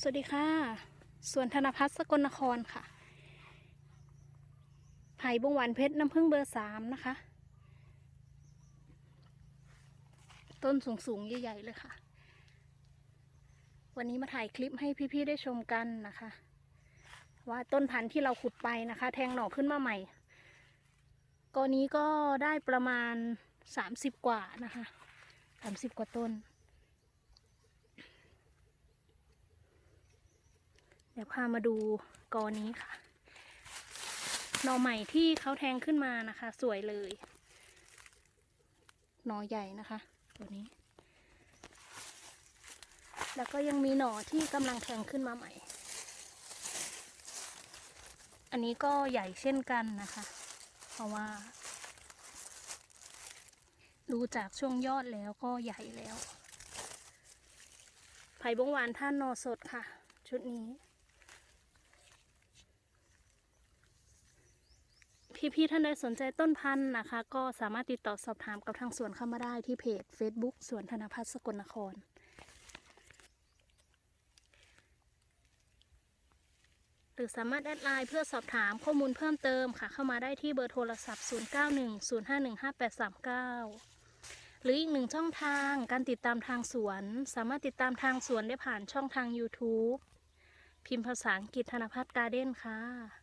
สวัสดีค่ะ สวนธนพัฒน์สกลนครค่ะไผ่บงหวานเพชรน้ำผึ้งเบอร์สามนะคะ ต้นสูงๆใหญ่ๆเลยค่ะ วันนี้มาถ่ายคลิปให้พี่ๆได้ชมกันนะคะ ว่าต้นพันธุ์ที่เราขุดไปนะคะ แทงหน่อขึ้นมาใหม่กอนี้ก็ได้ประมาณสามสิบกว่านะคะสามสิบกว่าต้น เดี๋ยวพามาดูกอนี้ค่ะ หน่อใหม่ที่เขาแทงขึ้นมานะคะ สวยเลย หน่อใหญ่นะคะ ตัวนี้ แล้วก็ยังมีหน่อที่กำลังแทงขึ้นมาใหม่ อันนี้ก็ใหญ่เช่นกันนะคะ เพราะว่าดูจากช่วงยอดแล้วก็ใหญ่แล้ว ไผ่บงหวานท่านนอสดค่ะ ชุดนี้ พี่ๆท่านใดสนใจต้นพันธุ์นะคะ ก็สามารถติดต่อสอบถามกับทางสวนเข้ามาได้ที่เพจ Facebook สวนธนพัฒน์สกลนครหรือสามารถแอดไลน์เพื่อสอบถามข้อมูลเพิ่มเติมค่ะ เข้ามาได้ที่เบอร์โทรศัพท์ 0910515839 หรืออีกหนึ่งช่องทางการติดตามทางสวน สามารถติดตามทางสวนได้ผ่านช่องทาง YouTube พิมพ์ภาษาอังกฤษธนพัฒน์การ์เด้นค่ะ